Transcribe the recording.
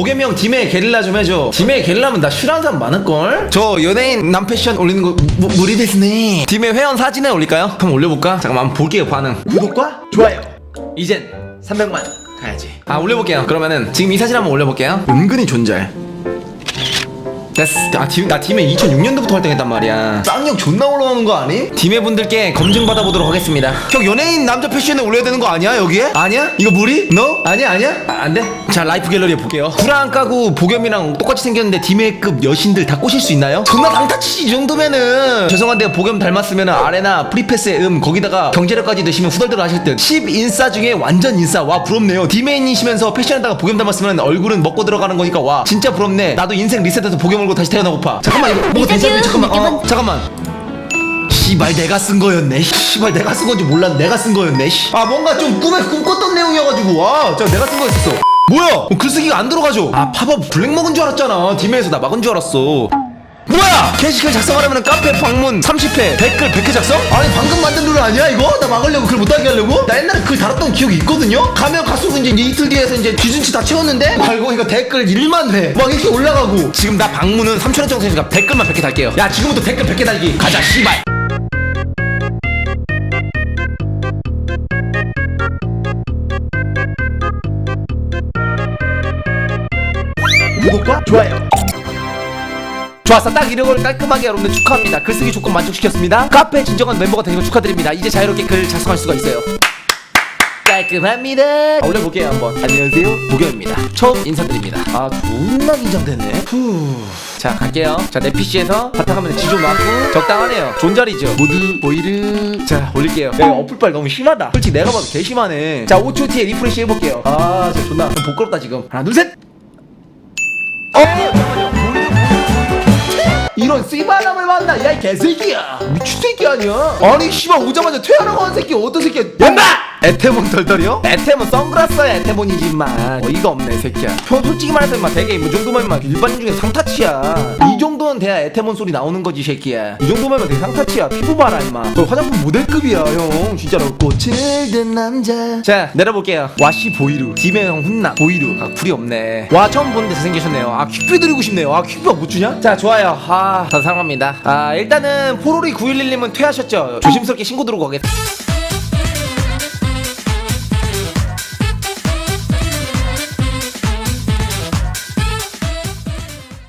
보겸이 형 팀에 게릴라 좀 해줘. 팀에 게릴라면 나 싫어하는 사람 많을걸? 저 연예인 남 패션 올리는 거 무, 무리 됐네. 팀에 회원 사진에 올릴까요? 한번 올려볼까? 잠깐만 한번 볼게요 반응. 구독과 좋아요. 이젠 300만 가야지. 아 올려볼게요. 그러면은 지금 이 사진 한번 올려볼게요. 은근히 존잘 아, 팀, 나 팀에 2006년도부터 활동했단 말이야. 쌍욕 존나 올라오는 거 아니? 팀의 분들께 검증 받아보도록 하겠습니다. 형 연예인 남자 패션에 올려야 되는 거 아니야 여기에? 아니야? 이거 무리? 너? 아니야 아니야? 아, 안 돼? 자 라이프 갤러리에 볼게요. 구랑 까고 보겸이랑 똑같이 생겼는데 디메이급 여신들 다 꼬실 수 있나요? 존나 당타치지 이 정도면은 죄송한데 보겸 닮았으면은 아레나 프리패스의 음 거기다가 경제력까지 드시면 후덜덜 하실 듯 10인싸 중에 완전 인싸 와 부럽네요 디메인이시면서 패션에다가 보겸 닮았으면 얼굴은 먹고 들어가는 거니까 와 진짜 부럽네 나도 인생 리셋해서 보겸 얼굴 다시 태어나고파. 잠깐만 이거 뭐가 괜찮네 잠깐만 어 잠깐만. 씨발 내가 쓴 거였네. 씨발 내가 쓴 건지 몰랐 내가 쓴 거였네. 씨. 아 뭔가 좀 꿈에 꿈꿨던 내용이어가지고. 와저 내가 쓴 거였었어. 뭐야? 어, 글쓰기가 안 들어가죠? 아 팝업 블랙 먹은 줄 알았잖아. 디메에서 나 막은 줄 알았어 뭐야! 게시글 작성하려면 카페 방문 30회 댓글 100회 작성? 아니 방금 만든 룰 아니야 이거? 나 막으려고 글 못하게 하려고? 나 옛날에 글 달았던 기억이 있거든요? 가면 갈수록 이제 이틀 뒤에서 이제 기준치 다 채웠는데 알고 이거 댓글 1만 회 막 이렇게 올라가고 지금 나 방문은 3천원 정도 되니까 댓글만 100개 달게요 야 지금부터 댓글 100개 달기 가자 씨발 구독과 좋아요 좋았어 딱 이런 걸 깔끔하게 여러분들 축하합니다. 글쓰기 조건 만족시켰습니다. 카페 진정한 멤버가 되는 걸 축하드립니다. 이제 자유롭게 글 작성할 수가 있어요. 깔끔합니다. 아, 올려볼게요 한번. 안녕하세요. 보경입니다. 처음 인사드립니다. 아 존나 긴장되네. 후자 갈게요. 자내 PC에서 바탕화면에 지조 놨고 적당하네요. 존잘이죠? 모두 보이르. 자 올릴게요. 야 어플빨 너무 심하다. 솔직히 내가 봐도 개 심하네. 자 5초 뒤에 리프레시 해볼게요. 아 진짜 존나. 좀 부끄럽다 지금. 하나 둘셋 이런 씨발람을 만나 야 이 개새끼야. 미친 새끼 아니야? 아니 씨발 오자마자 퇴하라고 한 새끼 어떤 새끼야? 연마 에테몬 덜덜이요? 에테몬 선글라스야 에테몬이지 임마. 어이가 없네 새끼야. 형 솔직히 말해서 임마 되게 이 정도면 임마 일반인 중에 상타치야. 이 정도는 돼야 에테몬 소리 나오는 거지 새끼야. 이 정도면 되게 상타치야? 피부 봐라 임마. 너 화장품 모델급이야 형. 진짜로. 꽃을 든 남자. 자 내려볼게요. 와시 보이루. 디메 형 훈남. 보이루. 아 쿨이 없네. 와 처음 보는데 잘생기셨네요. 아 퀵뷰 드리고 싶네요. 아 퀵뷰가 못 주냐? 자 좋아요. 아 다들 사랑합니다. 아 일단은 포로리 911님은 퇴하셨죠? 조심스럽게 신고 들어오고 가겠습니다